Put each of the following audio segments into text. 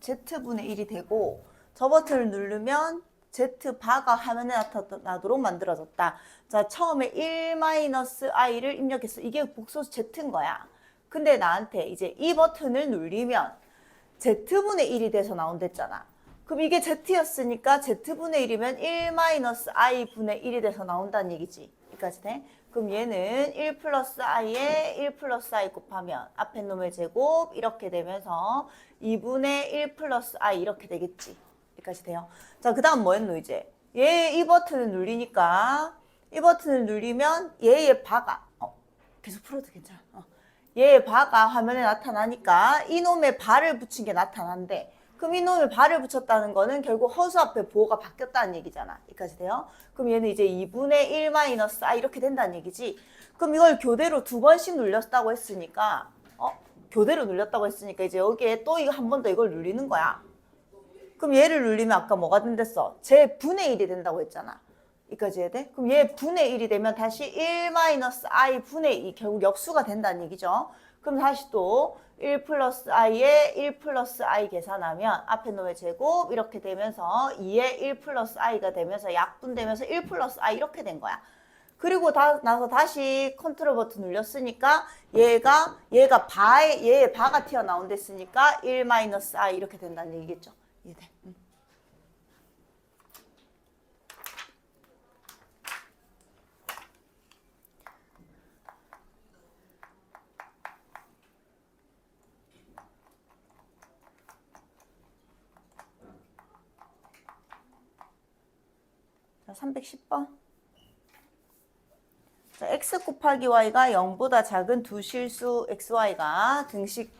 Z분의 1이 되고 저 버튼을 누르면 Z 바가 화면에 나타나도록 만들어졌다. 자, 처음에 1-i를 입력했어. 이게 복소수 Z인 거야. 근데 나한테 이제 이 버튼을 눌리면 Z분의 1이 돼서 나온댔잖아. 그럼 이게 Z였으니까 Z분의 1이면 1-i분의 1이 돼서 나온다는 얘기지. 여기까지 돼? 그럼 얘는 1 플러스 i에 1 플러스 i 곱하면 앞에 놈의 제곱 이렇게 되면서 2분의 1 플러스 i 이렇게 되겠지. 여기까지 돼요. 자, 그 다음 뭐 했노 이제? 얘 이 버튼을 누르니까 이 버튼을 누르면 얘의 바가 어, 계속 풀어도 괜찮아. 어. 얘의 바가 화면에 나타나니까 이놈의 발을 붙인 게 나타난대. 그럼 이놈의 발을 붙였다는 거는 결국 허수 앞에 보호가 바뀌었다는 얘기잖아. 여기까지 돼요? 그럼 얘는 이제 2분의 1 마이너스 i 이렇게 된다는 얘기지. 그럼 이걸 교대로 두 번씩 눌렸다고 했으니까 어? 교대로 눌렸다고 했으니까 이제 여기에 또 이거 한 번 더 이걸 눌리는 거야. 그럼 얘를 눌리면 아까 뭐가 된댔어? 제 분의 1이 된다고 했잖아. 여기까지 해야 돼? 그럼 얘 분의 1이 되면 다시 1 마이너스 i 분의 2 결국 역수가 된다는 얘기죠. 그럼 다시 또 1 플러스 i에 1 플러스 i 계산하면 앞에 놈의 제곱 이렇게 되면서 2에 1 플러스 i가 되면서 약분되면서 1 플러스 i 이렇게 된 거야. 그리고 다, 나서 다시 컨트롤 버튼 눌렸으니까 얘가 얘가 바에 얘의 바가 튀어나온댔으니까 1 마이너스 i 이렇게 된다는 얘기겠죠. 응. 자, 310번. 자, x 곱하기 y가 0보다 작은 두 실수 xy가 등식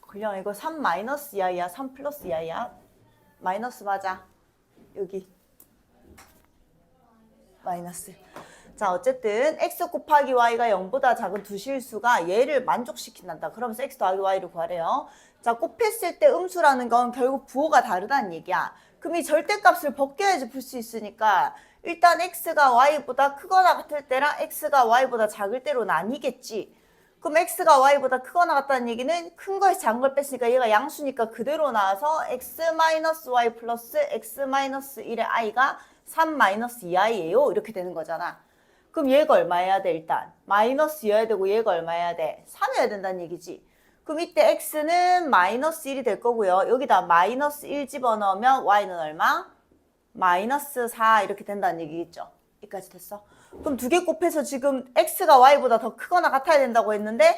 그냥 이거 3 마이너스 이하야, 3 플러스 이하야. 마이너스 맞아. 여기. 마이너스. 자, 어쨌든 x 곱하기 y가 0보다 작은 두 실수가 얘를 만족시킨단다. 그러면서 x 더하기 y를 구하래요. 자, 곱했을 때 음수라는 건 결국 부호가 다르다는 얘기야. 그럼 이 절대값을 벗겨야지 풀 수 있으니까 일단 x가 y보다 크거나 같을 때랑 x가 y보다 작을 때로 나뉘겠지. 그럼 x가 y보다 크거나 같다는 얘기는 큰 거에서 작은 걸 뺐으니까 얘가 양수니까 그대로 나와서 x-y 플러스 x-1의 i가 3-2i예요. 이렇게 되는 거잖아. 그럼 얘가 얼마여야 돼 일단? 마이너스 여야 되고 얘가 얼마여야 돼? 3이어야 된다는 얘기지. 그럼 이때 x는 마이너스 1이 될 거고요. 여기다 마이너스 1 집어넣으면 y는 얼마? 마이너스 4 이렇게 된다는 얘기겠죠. 여기까지 됐어. 그럼 두 개 곱해서 지금 x가 y보다 더 크거나 같아야 된다고 했는데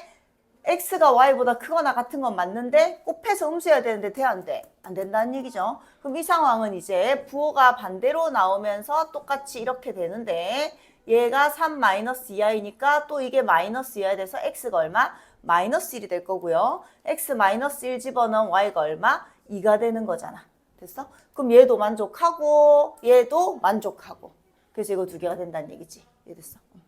x가 y보다 크거나 같은 건 맞는데 곱해서 음수해야 되는데 돼 안 돼? 안 된다는 얘기죠. 그럼 이 상황은 이제 부호가 반대로 나오면서 똑같이 이렇게 되는데 얘가 3 마이너스 2i니까 또 이게 마이너스 2야 돼서 x가 얼마? 마이너스 1이 될 거고요. x 마이너스 1 집어넣으면 y가 얼마? 2가 되는 거잖아. 됐어? 그럼 얘도 만족하고 얘도 만족하고 그래서 이거 두 개가 된다는 얘기지. 이해됐어? 응.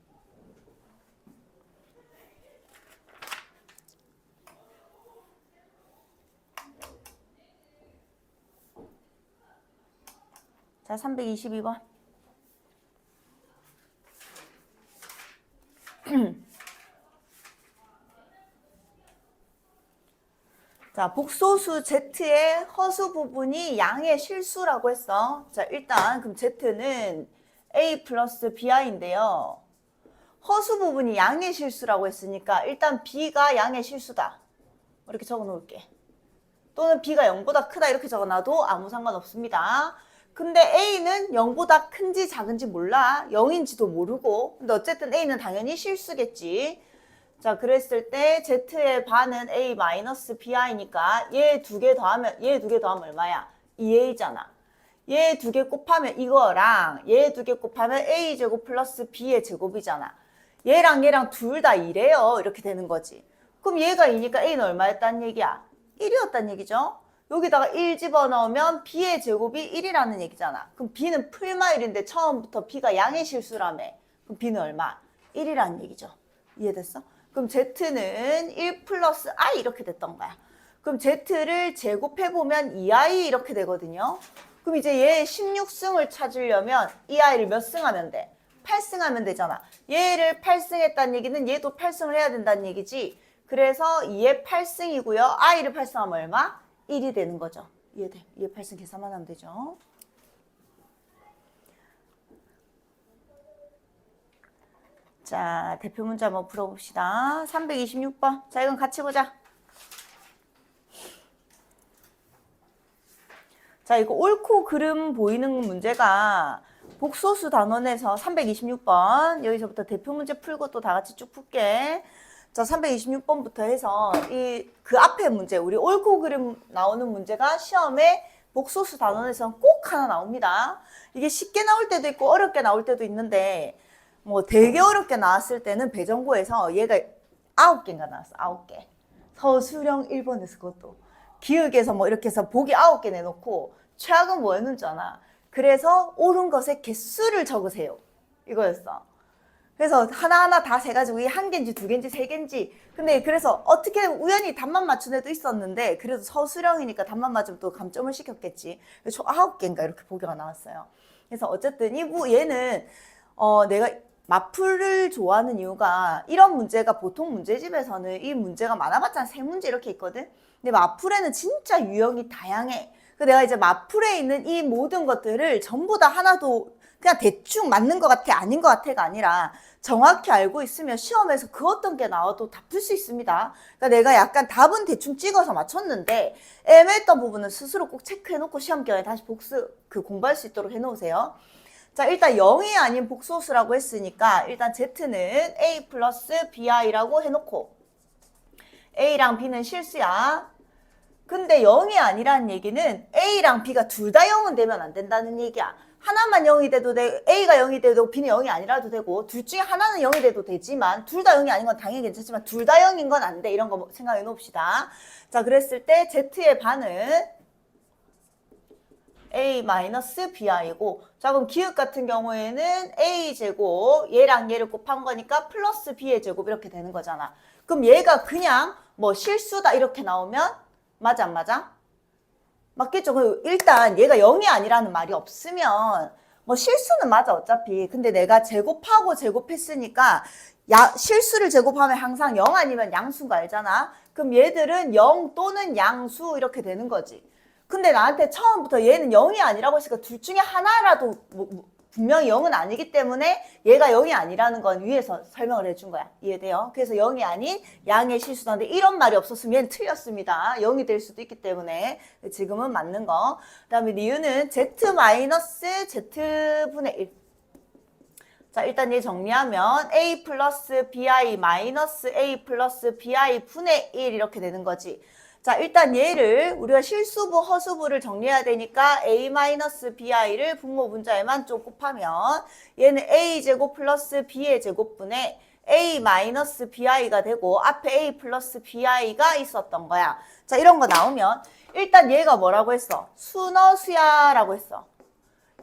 자, 322번. 자, 복소수 Z의 허수 부분이 양의 실수라고 했어. 자, 일단 그럼 Z는 A 플러스 BI인데요. 허수 부분이 양의 실수라고 했으니까 일단 B가 양의 실수다. 이렇게 적어 놓을게. 또는 B가 0보다 크다 이렇게 적어놔도 아무 상관없습니다. 근데 A는 0보다 큰지 작은지 몰라. 0인지도 모르고. 근데 어쨌든 A는 당연히 실수겠지. 자, 그랬을 때 Z의 반은 A 마이너스 BI니까 얘 두 개 더하면, 얘 두 개 더하면 얼마야? 2A잖아. 얘 두 개 곱하면 이거랑 얘 두 개 곱하면 A제곱 플러스 B의 제곱이잖아. 얘랑 얘랑 둘 다 2래요. 이렇게 되는 거지. 그럼 얘가 2니까 A는 얼마였다는 얘기야? 1이었다는 얘기죠. 여기다가 1 집어넣으면 B의 제곱이 1이라는 얘기잖아. 그럼 B는 풀마일인데 처음부터 B가 양의 실수라며. 그럼 B는 얼마? 1이라는 얘기죠. 이해됐어? 그럼 Z는 1 플러스 I 이렇게 됐던 거야. 그럼 Z를 제곱해보면 2I 이렇게 되거든요. 그럼 이제 얘 16승을 찾으려면 이 아이를 몇 승 하면 돼? 8승 하면 되잖아. 얘를 8승 했다는 얘기는 얘도 8승을 해야 된다는 얘기지. 그래서 2의 8승이고요. i를 8승하면 얼마? 1이 되는 거죠. 이해돼? 2의 8승 계산만 하면 되죠. 자, 대표 문제 한번 풀어봅시다. 326번. 자, 이건 같이 보자. 자, 이거 옳고 그름 보이는 문제가 복소수 단원에서 326번. 여기서부터 대표 문제 풀고 또 다 같이 쭉 풀게. 자, 326번부터 해서 이 그 앞에 문제, 우리 옳고 그름 나오는 문제가 시험에 복소수 단원에서는 꼭 하나 나옵니다. 이게 쉽게 나올 때도 있고 어렵게 나올 때도 있는데 뭐 되게 어렵게 나왔을 때는 배정고에서 얘가 아홉 개인가 나왔어. 아홉 개. 서술형 1번에서 그것도. 기억에서 뭐 이렇게 해서 보기 아홉 개 내놓고 최악은 뭐였는 줄 아나? 그래서 옳은 것의 개수를 적으세요. 이거였어. 그래서 하나하나 다 세가지고 이게 한 개인지 두 개인지 세 개인지. 근데 그래서 어떻게 우연히 답만 맞춘 애도 있었는데 그래도 서술형이니까 답만 맞으면 또 감점을 시켰겠지. 그래서 총 아홉 개인가 이렇게 보기가 나왔어요. 그래서 어쨌든 이 부- 얘는 어 내가 마풀을 좋아하는 이유가 이런 문제가 보통 문제집에서는 이 문제가 많아봤자 세 문제 이렇게 있거든. 근데 마풀에는 진짜 유형이 다양해. 그 내가 이제 마풀에 있는 이 모든 것들을 전부 다 하나도 그냥 대충 맞는 것 같아 아닌 것 같아가 아니라 정확히 알고 있으면 시험에서 그 어떤 게 나와도 다 풀 수 있습니다. 그러니까 내가 약간 답은 대충 찍어서 맞췄는데 애매했던 부분은 스스로 꼭 체크해놓고 시험 기간에 다시 복습 그 공부할 수 있도록 해놓으세요. 자, 일단 0이 아닌 복소수라고 했으니까 일단 Z는 A 플러스 BI라고 해놓고 A랑 B는 실수야. 근데 0이 아니라는 얘기는 A랑 B가 둘 다 0은 되면 안 된다는 얘기야. 하나만 0이 돼도 돼, A가 0이 돼도 B는 0이 아니라도 되고, 둘 중에 하나는 0이 돼도 되지만, 둘 다 0이 아닌 건 당연히 괜찮지만, 둘 다 0인 건 안 돼. 이런 거 생각해 놓읍시다. 자, 그랬을 때 Z의 반은 A-BI고, 자, 그럼 기억 같은 경우에는 A제곱, 얘랑 얘를 곱한 거니까 플러스 B의 제곱 이렇게 되는 거잖아. 그럼 얘가 그냥 뭐 실수다 이렇게 나오면, 맞아, 안 맞아? 맞겠죠? 그 일단 얘가 0이 아니라는 말이 없으면 뭐 실수는 맞아 어차피 근데 내가 제곱하고 제곱했으니까 야, 실수를 제곱하면 항상 0 아니면 양수인 거 알잖아 그럼 얘들은 0 또는 양수 이렇게 되는 거지 근데 나한테 처음부터 얘는 0이 아니라고 했으니까 둘 중에 하나라도 뭐- 뭐 분명히 0은 아니기 때문에 얘가 0이 아니라는 건 위에서 설명을 해준 거야. 이해돼요? 그래서 0이 아닌 양의 실수다는데 이런 말이 없었으면 얘는 틀렸습니다. 0이 될 수도 있기 때문에 지금은 맞는 거. 그 다음에 리유는 z-z분의 1. 자, 일단 얘 정리하면 a 플러스 bi 마이너스 a 플러스 bi 분의 1 이렇게 되는 거지. 자, 일단 얘를 우리가 실수부, 허수부를 정리해야 되니까 a 마이너스 bi를 분모 분자에만 좀 곱하면 얘는 a 제곱 플러스 b의 제곱분의 a 마이너스 bi가 되고 앞에 a 플러스 bi가 있었던 거야. 자, 이런 거 나오면 일단 얘가 뭐라고 했어? 순어수야라고 했어.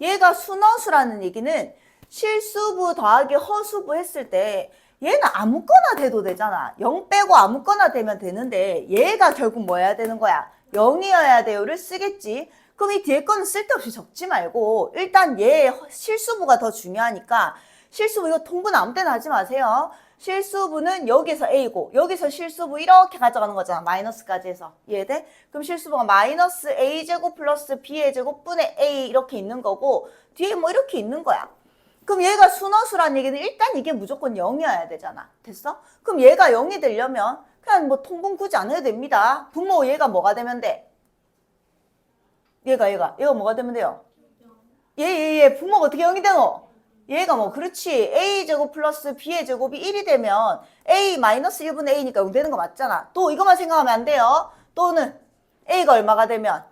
얘가 순어수라는 얘기는 실수부 더하기 허수부 했을 때 얘는 아무거나 돼도 되잖아. 0 빼고 아무거나 되면 되는데 얘가 결국 뭐 해야 되는 거야? 0이어야 돼요를 쓰겠지. 그럼 이 뒤에 거는 쓸데없이 적지 말고 일단 얘 실수부가 더 중요하니까 실수부 이거 통분 아무 때나 하지 마세요. 실수부는 여기서 A고 여기서 실수부 이렇게 가져가는 거잖아. 마이너스까지 해서. 이해돼? 그럼 실수부가 마이너스 A제곱 플러스 B의 제곱분의 A 이렇게 있는 거고 뒤에 뭐 이렇게 있는 거야. 그럼 얘가 순어수란 얘기는 일단 이게 무조건 0이어야 되잖아. 됐어? 그럼 얘가 0이 되려면 그냥 뭐 통분 굳이 안 해도 됩니다. 분모 얘가 뭐가 되면 돼? 얘가 얘가 얘가 뭐가 되면 돼요? 얘얘얘 분모가 어떻게 0이 되노? 얘가 뭐 그렇지 a제곱 플러스 b의 제곱이 1이 되면 a 마이너스 1분의 a니까 0 되는 거 맞잖아. 또 이것만 생각하면 안 돼요. 또는 a가 얼마가 되면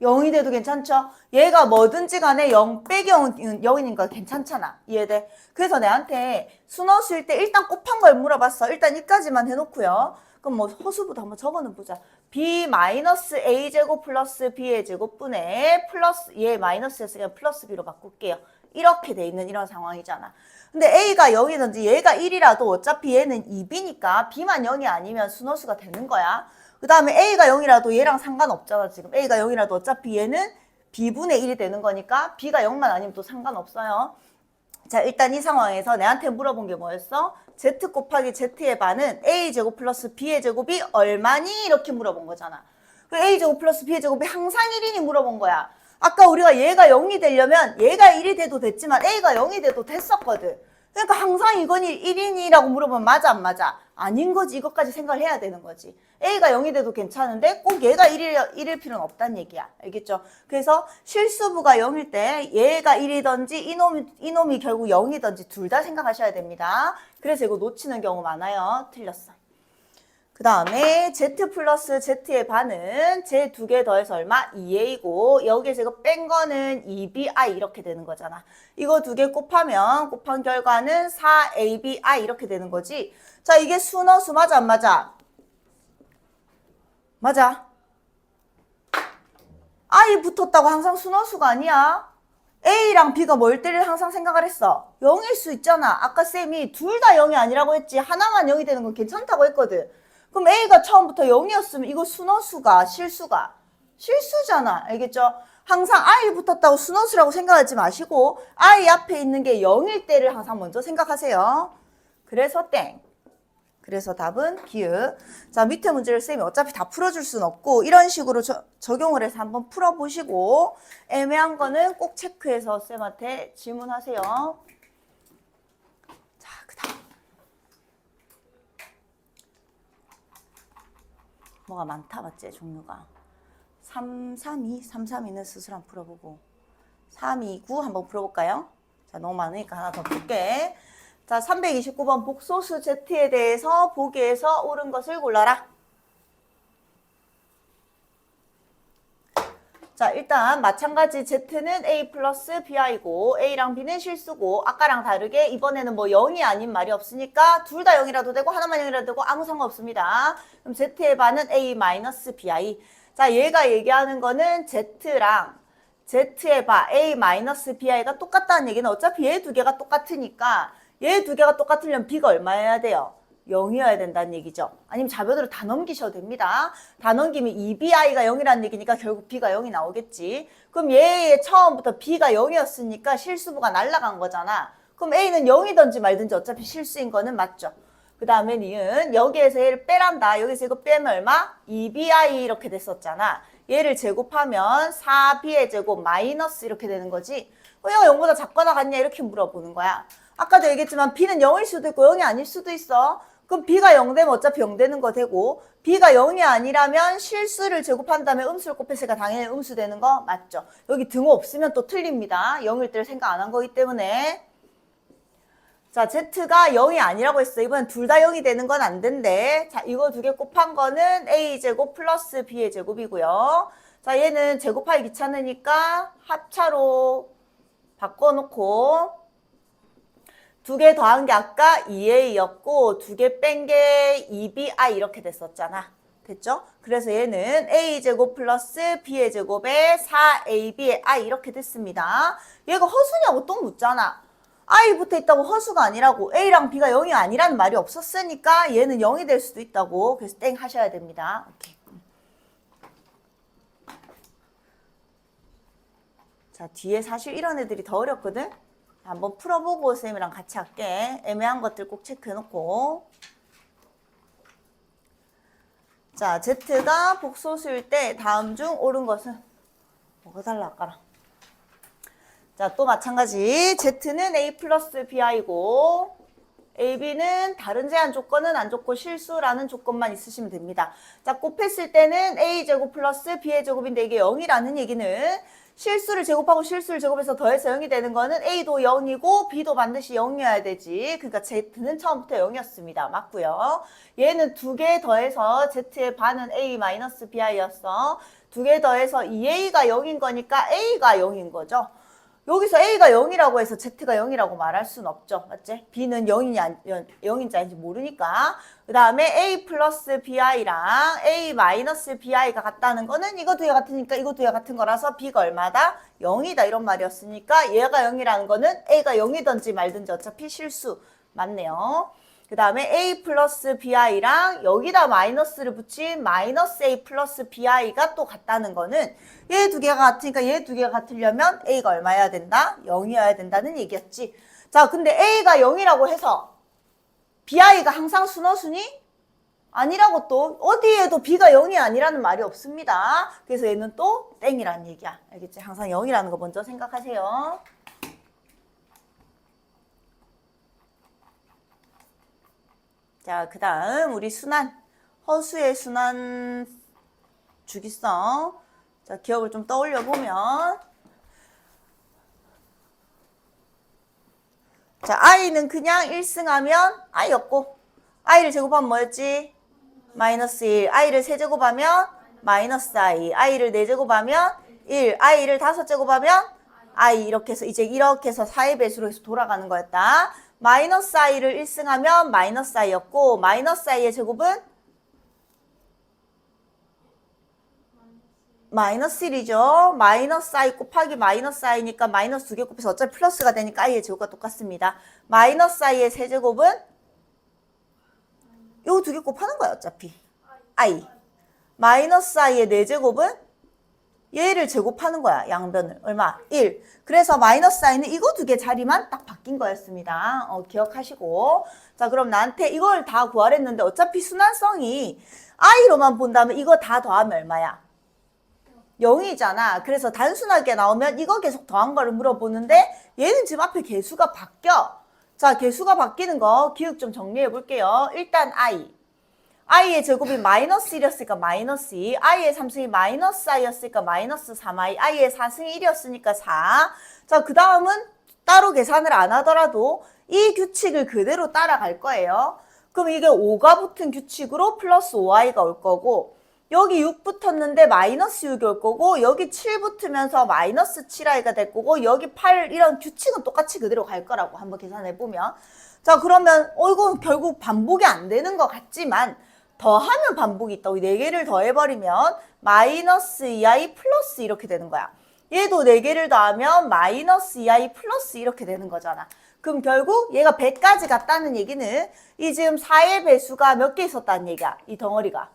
0이 돼도 괜찮죠? 얘가 뭐든지 간에 0 빼기 0은 0이니까 괜찮잖아. 이해돼? 그래서 내한테 순어수일 때 일단 곱한 걸 물어봤어. 일단 이까지만 해놓고요. 그럼 뭐 허수부도 한번 적어는 보자. b 마이너스 a 제곱 플러스 b의 제곱분의 플러스 얘 마이너스였으니까 플러스 b로 바꿀게요. 이렇게 돼 있는 이런 상황이잖아. 근데 a가 0이든지 얘가 1이라도 어차피 얘는 2b니까 b만 0이 아니면 순어수가 되는 거야. 그 다음에 a가 0이라도 얘랑 상관없잖아 지금 a가 0이라도 어차피 얘는 b분의 1이 되는 거니까 b가 0만 아니면 또 상관없어요. 자, 일단 이 상황에서 내한테 물어본 게 뭐였어? z 곱하기 z의 반은 a제곱 플러스 b의 제곱이 얼마니? 이렇게 물어본 거잖아. 그 a제곱 플러스 b의 제곱이 항상 1이니 물어본 거야. 아까 우리가 얘가 0이 되려면 얘가 1이 돼도 됐지만 a가 0이 돼도 됐었거든. 그러니까 항상 이건 1인이라고 물어보면 맞아 안 맞아? 아닌 거지 이것까지 생각을 해야 되는 거지. A가 0이 돼도 괜찮은데 꼭 얘가 1일, 1일 필요는 없다는 얘기야. 알겠죠? 그래서 실수부가 0일 때 얘가 1이든지 이놈이, 이놈이 결국 0이든지 둘 다 생각하셔야 됩니다. 그래서 이거 놓치는 경우 많아요. 틀렸어. 그 다음에 z 플러스 z의 반은 제두개 더해서 얼마? 2a고 여기에서 이거 뺀 거는 2bi 이렇게 되는 거잖아. 이거 두 개 곱하면 곱한 결과는 4abi 이렇게 되는 거지. 자 이게 순어수 맞아 안 맞아? 맞아. i 붙었다고 항상 순어수가 아니야. A랑 B가 뭘 때를 항상 생각을 했어. 0일 수 있잖아. 아까 쌤이 둘 다 0이 아니라고 했지. 하나만 0이 되는 건 괜찮다고 했거든. 그럼 A가 처음부터 0이었으면 이거 순어수가 실수가 실수잖아. 알겠죠? 항상 I 붙었다고 순어수라고 생각하지 마시고 I 앞에 있는 게 0일 때를 항상 먼저 생각하세요. 그래서 땡. 그래서 답은 기읍. 자, 밑에 문제를 쌤이 어차피 다 풀어줄 순 없고 이런 식으로 저- 적용을 해서 한번 풀어보시고 애매한 거는 꼭 체크해서 쌤한테 질문하세요. 자, 그 다음. 뭐가 많다 맞지 종류가 3, 3, 2, 3, 3, 2는 스스로 한번 풀어보고 3, 2, 9 한번 풀어볼까요? 자 너무 많으니까 하나 더 볼게 자 329번 복소수 Z에 대해서 보기에서 옳은 것을 골라라 자 일단 마찬가지 Z는 A 플러스 BI고 A랑 B는 실수고 아까랑 다르게 이번에는 뭐 0이 아닌 말이 없으니까 둘 다 0이라도 되고 하나만 0이라도 되고 아무 상관없습니다. 그럼 Z의 반은 A 마이너스 BI 자 얘가 얘기하는 거는 Z랑 Z의 바 A 마이너스 BI가 똑같다는 얘기는 어차피 얘 두 개가 똑같으니까 얘 두 개가 똑같으려면 B가 얼마여야 돼요? 0이어야 된다는 얘기죠. 아니면 자변으로 다 넘기셔도 됩니다. 다 넘기면 2bi가 0이라는 얘기니까 결국 b가 0이 나오겠지. 그럼 얘의 처음부터 b가 0이었으니까 실수부가 날라간 거잖아. 그럼 a는 0이든지 말든지 어차피 실수인 거는 맞죠. 그 다음에 니은 여기에서 얘를 빼란다. 여기서 이거 빼면 얼마? 2bi 이렇게 됐었잖아. 얘를 제곱하면 4b의 제곱 마이너스 이렇게 되는 거지. 왜 얘가 0보다 작거나 같냐 이렇게 물어보는 거야. 아까도 얘기했지만 b는 0일 수도 있고 0이 아닐 수도 있어. 그럼 b가 0 되면 어차피 0 되는 거 되고 b가 0이 아니라면 실수를 제곱한 다음에 음수를 곱했으니까 당연히 음수 되는 거 맞죠? 여기 등호 없으면 또 틀립니다. 0일 때를 생각 안 한 거기 때문에 자 z가 0이 아니라고 했어. 이번엔 둘 다 0이 되는 건 안 된대. 자 이거 두 개 곱한 거는 a제곱 플러스 b의 제곱이고요. 자 얘는 제곱하기 귀찮으니까 합차로 바꿔놓고 두 개 더한 게 아까 2a였고 두 개 뺀 게 2bi 이렇게 됐었잖아. 됐죠? 그래서 얘는 a제곱 플러스 b의 제곱에 4ab의 i 이렇게 됐습니다. 얘가 허수냐고 또 묻잖아. i 붙어 있다고 허수가 아니라고 a랑 b가 0이 아니라는 말이 없었으니까 얘는 0이 될 수도 있다고 그래서 땡 하셔야 됩니다. 오케이. 자 뒤에 사실 이런 애들이 더 어렵거든? 한번 풀어보고 쌤이랑 같이 할게. 애매한 것들 꼭 체크해놓고. 자, Z가 복소수일 때 다음 중 옳은 것은 뭐가 달라 아까랑. 자, 또 마찬가지. Z는 A 플러스 BI고 AB는 다른 제한 조건은 안 좋고 실수라는 조건만 있으시면 됩니다. 자, 곱했을 때는 A제곱 플러스 B의 제곱인데 이게 0이라는 얘기는 실수를 제곱하고 실수를 제곱해서 더해서 0이 되는 거는 A도 0이고 B도 반드시 0이어야 되지. 그러니까 Z는 처음부터 0이었습니다. 맞고요. 얘는 두 개 더해서 Z의 반은 A 마이너스 BI였어. 두 개 더해서 2A가 0인 거니까 A가 0인 거죠. 여기서 A가 0이라고 해서 Z가 0이라고 말할 수는 없죠. 맞지? B는 0이냐, 0인지 아닌지 모르니까. 그 다음에 A 플러스 BI랑 A 마이너스 BI가 같다는 거는 두개 같으니까 두개 같은 거라서 B가 얼마다? 0이다 이런 말이었으니까 얘가 0이라는 거는 A가 0이든지 말든지 어차피 실수 맞네요. 그 다음에 A 플러스 BI랑 여기다 마이너스를 붙인 마이너스 A 플러스 BI가 또 같다는 거는 얘 두 개가 같으니까 얘 두 개가 같으려면 A가 얼마여야 된다? 0이어야 된다는 얘기였지. 자, 근데 A가 0이라고 해서 BI가 항상 순허순이 아니라고 또 어디에도 B가 0이 아니라는 말이 없습니다. 그래서 얘는 또 땡이라는 얘기야. 알겠지? 항상 0이라는 거 먼저 생각하세요. 자, 그 다음 우리 순환. 허수의 순환 주기성. 자, 기억을 좀 떠올려 보면 자, i는 그냥 1승하면 i였고 i를 제곱하면 뭐였지? 마이너스 1. i를 세제곱하면 마이너스 i. i를 4제곱하면 1. i를 5제곱하면 i 이렇게 해서 이제 이렇게 해서 4의 배수로 해서 돌아가는 거였다. 마이너스 i를 1승하면 마이너스 i였고 마이너스 i의 제곱은 마이너스 1이죠. 마이너스 i 곱하기 마이너스 i니까 마이너스 두 개 곱해서 어차피 플러스가 되니까 i의 제곱과 똑같습니다. 마이너스 i의 세제곱은 요 두 개 곱하는 거야 어차피. i. 마이너스 i의 네제곱은 얘를 제곱하는 거야 양변을. 얼마? 1. 그래서 마이너스 i는 이거 두 개 자리만 딱 바뀐 거였습니다. 어, 기억하시고. 자 그럼 나한테 이걸 다 구하랬는데 어차피 순환성이 i로만 본다면 이거 다 더하면 얼마야? 0이잖아. 그래서 단순하게 나오면 이거 계속 더한 거를 물어보는데 얘는 지금 앞에 개수가 바뀌어. 자, 개수가 바뀌는 거 기억 좀 정리해 볼게요. 일단 i. i의 제곱이 마이너스 1이었으니까 마이너스 2. i의 3승이 마이너스 i였으니까 마이너스 3i. i의 4승이 1이었으니까 4. 자, 그 다음은 따로 계산을 안 하더라도 이 규칙을 그대로 따라갈 거예요. 그럼 이게 5가 붙은 규칙으로 플러스 5i가 올 거고 여기 6 붙었는데 마이너스 6이 올 거고 여기 7 붙으면서 마이너스 7i가 될 거고 여기 8 이런 규칙은 똑같이 그대로 갈 거라고 한번 계산해 보면 자 그러면 어 이거 결국 반복이 안 되는 것 같지만 더하면 반복이 있다. 이 4개를 더해버리면 마이너스 2i 플러스 이렇게 되는 거야. 얘도 4개를 더하면 마이너스 2i 플러스 이렇게 되는 거잖아. 그럼 결국 얘가 100까지 갔다는 얘기는 이 지금 4의 배수가 몇 개 있었다는 얘기야. 이 덩어리가.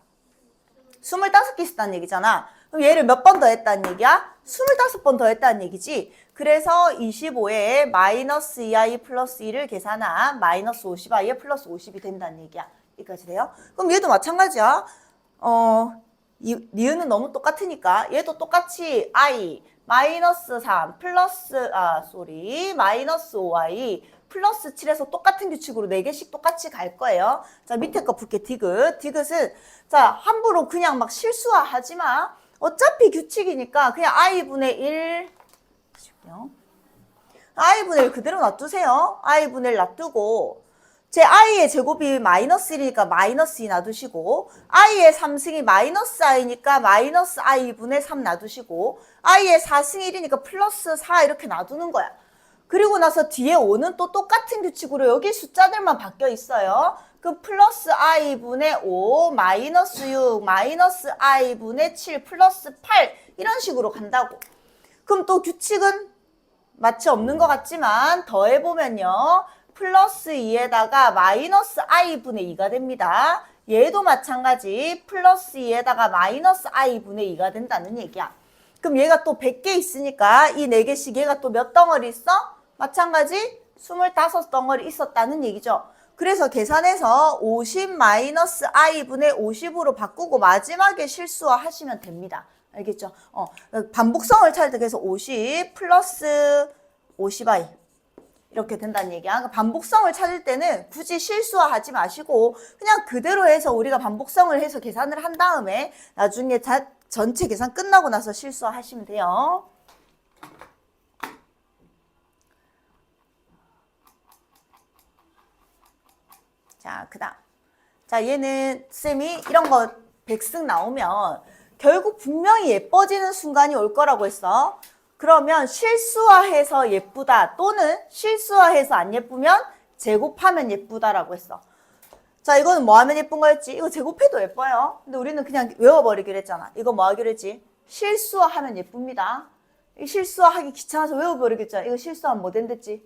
25개 있었다는 얘기잖아. 그럼 얘를 몇 번 더 했다는 얘기야? 25번 더 했다는 얘기지. 그래서 25에 마이너스 2i 플러스 1을 계산한 마이너스 50i에 플러스 50이 된다는 얘기야. 여기까지 돼요? 그럼 얘도 마찬가지야. 어, 이, 니은은 너무 똑같으니까 얘도 똑같이 i 마이너스 3 플러스 아 쏘리 마이너스 5i 플러스 7에서 똑같은 규칙으로 4개씩 똑같이 갈 거예요. 자 밑에 거 볼게 디귿 디귿은 자 함부로 그냥 막 실수화하지 마. 어차피 규칙이니까 그냥 i분의 1 잠시만요. i분의 1 그대로 놔두세요. i분의 1 놔두고 제 i의 제곱이 마이너스 1이니까 마이너스 2 놔두시고 i의 3승이 마이너스 i니까 마이너스 i분의 3 놔두시고 i의 4승이 1이니까 플러스 4 이렇게 놔두는 거야. 그리고 나서 뒤에 5는 또 똑같은 규칙으로 여기 숫자들만 바뀌어 있어요. 그 플러스 i분의 5 마이너스 6 마이너스 i분의 7 플러스 8 이런 식으로 간다고. 그럼 또 규칙은 마치 없는 것 같지만 더해보면요. 플러스 2에다가 마이너스 i분의 2가 됩니다. 얘도 마찬가지 플러스 2에다가 마이너스 i분의 2가 된다는 얘기야. 그럼 얘가 또 100개 있으니까 이 4개씩 얘가 또 몇 덩어리 있어? 마찬가지 25덩어리 있었다는 얘기죠. 그래서 계산해서 50 마이너스 i분의 50으로 바꾸고 마지막에 실수화 하시면 됩니다. 알겠죠? 어, 반복성을 찾을 때 그래서 50 플러스 50i 이렇게 된다는 얘기야. 그러니까 반복성을 찾을 때는 굳이 실수화하지 마시고 그냥 그대로 해서 우리가 반복성을 해서 계산을 한 다음에 나중에 자, 전체 계산 끝나고 나서 실수화하시면 돼요. 자, 그 다음. 자, 얘는 쌤이 이런 거 백승 나오면 결국 분명히 예뻐지는 순간이 올 거라고 했어. 그러면 실수화해서 예쁘다 또는 실수화해서 안 예쁘면 제곱하면 예쁘다라고 했어. 자, 이거는 뭐 하면 예쁜 거였지? 이거 제곱해도 예뻐요. 근데 우리는 그냥 외워버리기로 했잖아. 이거 뭐 하기로 했지? 실수화하면 예쁩니다. 이 실수화하기 귀찮아서 외워버리겠잖아. 이거 실수하면 뭐 된댔지?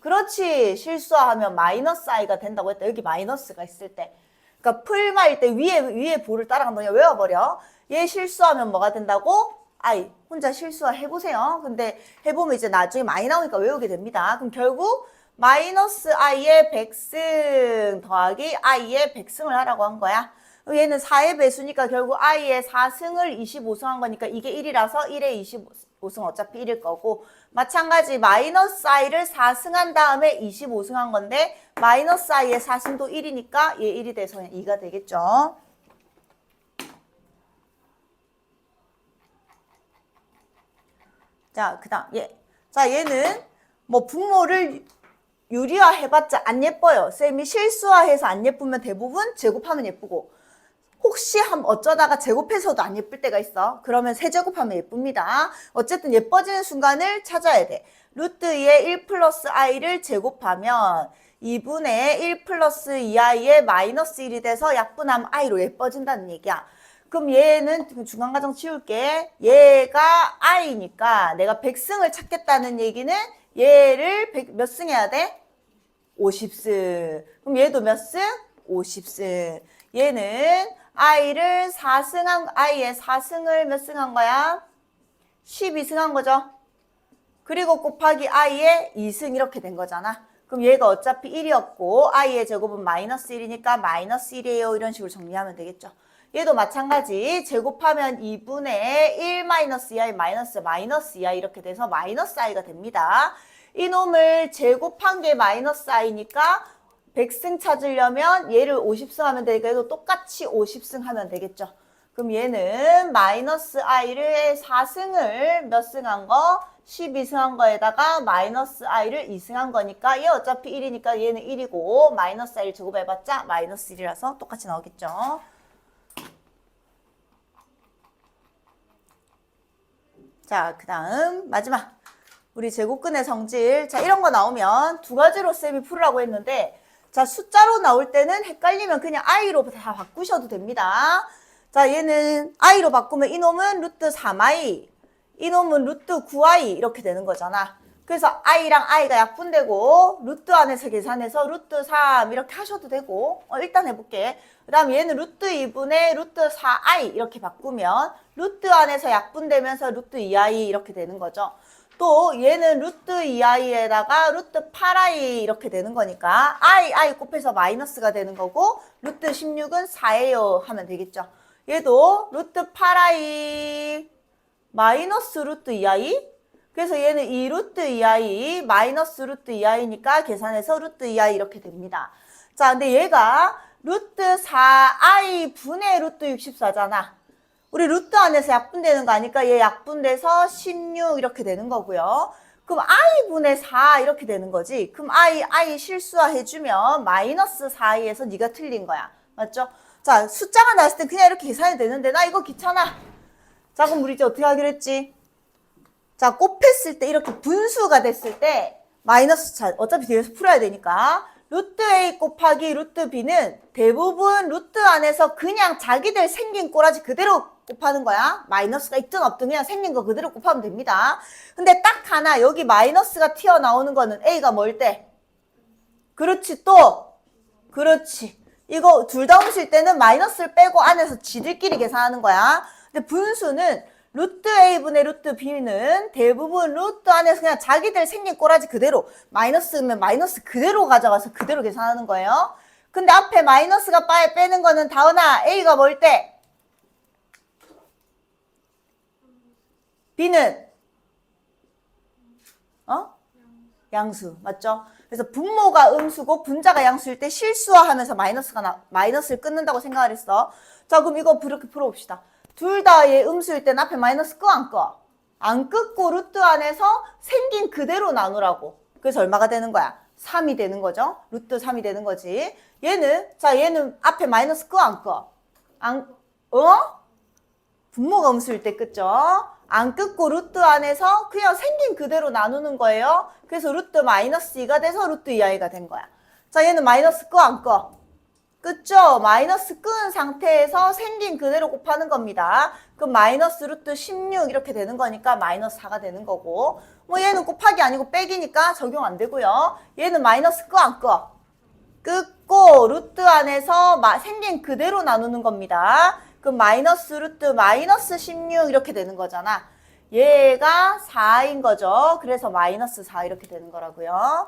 그렇지. 실수화하면 마이너스 i가 된다고 했다. 여기 마이너스가 있을 때. 그러니까 풀마일 때 위에 위에 볼을 따라간다. 그냥 외워버려. 얘 실수하면 뭐가 된다고? I. 혼자 실수화 해보세요. 근데 해보면 이제 나중에 많이 나오니까 외우게 됩니다. 그럼 결국 마이너스 i의 백승 더하기 i의 백승을 하라고 한 거야. 얘는 4의 배수니까 결국 i의 4승을 25승 한 거니까 이게 1이라서 1의 25승 어차피 1일 거고 마찬가지 마이너스 i를 4승 한 다음에 25승 한 건데 마이너스 i의 4승도 1이니까 얘 1이 돼서 그냥 2가 되겠죠. 자, 그 다음, 얘. 자, 얘는 뭐 분모를 유리화 해봤자 안 예뻐요. 쌤이 실수화해서 안 예쁘면 대부분 제곱하면 예쁘고, 혹시 한 어쩌다가 제곱해서도 안 예쁠 때가 있어. 그러면 세제곱하면 예쁩니다. 어쨌든 예뻐지는 순간을 찾아야 돼. 루트 2의 1 플러스 i를 제곱하면 2분의 1 플러스 2i의 마이너스 1이 돼서 약분하면 i로 예뻐진다는 얘기야. 그럼 얘는 중간과정 치울게. 얘가 i니까 내가 100승을 찾겠다는 얘기는 얘를 100, 몇 승 해야 돼? 50승. 그럼 얘도 몇 승? 50승. 얘는 i를 4승 한, i의 4승을 몇 승한 거야? 12승 한 거죠. 그리고 곱하기 i의 2승 이렇게 된 거잖아. 그럼 얘가 어차피 1이었고 i의 제곱은 마이너스 1이니까 마이너스 1이에요. 이런 식으로 정리하면 되겠죠. 얘도 마찬가지 제곱하면 2분의 1 마이너스 2i 마이너스 마이너스 2i 이렇게 돼서 마이너스 i가 됩니다. 이놈을 제곱한 게 마이너스 i니까 100승 찾으려면 얘를 50승 하면 되니까 얘도 똑같이 50승 하면 되겠죠. 그럼 얘는 마이너스 i를 4승을 몇 승 한 거? 12승 한 거에다가 마이너스 i를 2승 한 거니까 얘 어차피 1이니까 얘는 1이고 마이너스 i를 제곱해봤자 마이너스 1이라서 똑같이 나오겠죠. 자, 그 다음 마지막 우리 제곱근의 성질 자 이런 거 나오면 두 가지로 쌤이 풀으라고 했는데 자 숫자로 나올 때는 헷갈리면 그냥 i로 다 바꾸셔도 됩니다. 자 얘는 i로 바꾸면 이놈은 루트 3i 이놈은 루트 9i 이렇게 되는 거잖아. 그래서 i랑 i가 약분되고 루트 안에서 계산해서 루트 3 이렇게 하셔도 되고 어, 일단 해볼게. 그 다음 얘는 루트 2분의 루트 4i 이렇게 바꾸면 루트 안에서 약분되면서 루트 2i 이렇게 되는 거죠. 또 얘는 루트 2i에다가 루트 8i 이렇게 되는 거니까 i, i 곱해서 마이너스가 되는 거고 루트 16은 4예요 하면 되겠죠. 얘도 루트 8i 마이너스 루트 2i 그래서 얘는 2 루트 2i 마이너스 루트 2i니까 계산해서 루트 2i 이렇게 됩니다. 자, 근데 얘가 루트 4i 분의 루트 64잖아. 우리 루트 안에서 약분되는 거 아니까 얘 약분돼서 16 이렇게 되는 거고요. 그럼 i 분의 4 이렇게 되는 거지. 그럼 i, i 실수화 해주면 마이너스 4i에서 네가 틀린 거야. 맞죠? 자, 숫자가 나왔을 때 그냥 이렇게 계산이 되는데 나 이거 귀찮아. 자, 그럼 우리 이제 어떻게 하기로 했지? 자, 곱했을 때 이렇게 분수가 됐을 때 마이너스 차 어차피 뒤에서 풀어야 되니까 루트 A 곱하기 루트 B는 대부분 루트 안에서 그냥 자기들 생긴 꼬라지 그대로 곱하는 거야. 마이너스가 있든 없든 그냥 생긴 거 그대로 곱하면 됩니다. 근데 딱 하나 여기 마이너스가 튀어나오는 거는 A가 뭘 때? 그렇지 또 그렇지 이거 둘다 옮실 때는 마이너스를 빼고 안에서 지들끼리 계산하는 거야. 근데 분수는 루트 A분의 루트 B는 대부분 루트 안에서 그냥 자기들 생긴 꼬라지 그대로 마이너스면 마이너스 그대로 가져가서 그대로 계산하는 거예요. 근데 앞에 마이너스가 빠에 빼는 거는 다은아 A가 뭘 때? B는 어? 양수 맞죠? 그래서 분모가 음수고 분자가 양수일 때 실수화하면서 마이너스가 나, 마이너스를 끊는다고 생각을 했어. 자 그럼 이거 이렇게 풀어봅시다. 둘 다의 음수일 땐 앞에 마이너스 꺼안 꺼? 안 끊고 루트 안에서 생긴 그대로 나누라고. 그래서 얼마가 되는 거야? 3이 되는 거죠. 루트 3이 되는 거지. 얘는 자 얘는 앞에 마이너스 꺼안 꺼? 안 어? 분모가 음수일 때 끊죠. 안 끊고 루트 안에서 그냥 생긴 그대로 나누는 거예요. 그래서 루트 마이너스 2가 돼서 루트 2i가 된 거야. 자 얘는 마이너스 꺼안 꺼? 그죠? 마이너스 끈 상태에서 생긴 그대로 곱하는 겁니다. 그럼 마이너스 루트 16 이렇게 되는 거니까 마이너스 4가 되는 거고 뭐 얘는 곱하기 아니고 빼기니까 적용 안 되고요. 얘는 마이너스 꺼안 꺼? 끊고 루트 안에서 마, 생긴 그대로 나누는 겁니다. 그럼 마이너스 루트 마이너스 16 이렇게 되는 거잖아. 얘가 4인 거죠. 그래서 마이너스 4 이렇게 되는 거라고요.